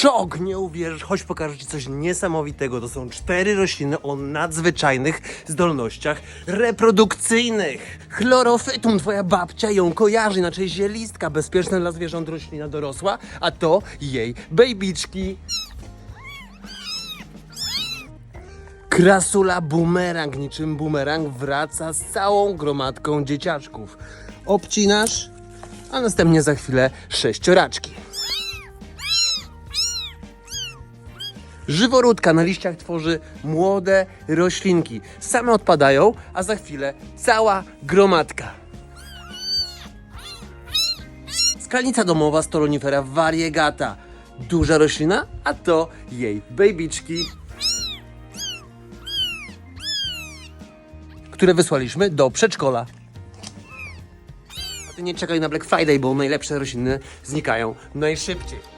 Szok, nie uwierzysz, chodź pokażę Ci coś niesamowitego. To są cztery rośliny o nadzwyczajnych zdolnościach reprodukcyjnych. Chlorofytum, twoja babcia ją kojarzy, inaczej zielistka, bezpieczna dla zwierząt roślina dorosła, a to jej bejbiczki. Krasula bumerang, niczym bumerang wraca z całą gromadką dzieciaczków. Obcinasz, a następnie za chwilę sześcioraczki. Żyworódka na liściach tworzy młode roślinki. Same odpadają, a za chwilę cała gromadka. Skalnica domowa stolonifera variegata. Duża roślina, a to jej bejbiczki, które wysłaliśmy do przedszkola. A ty nie czekaj na Black Friday, bo najlepsze rośliny znikają najszybciej.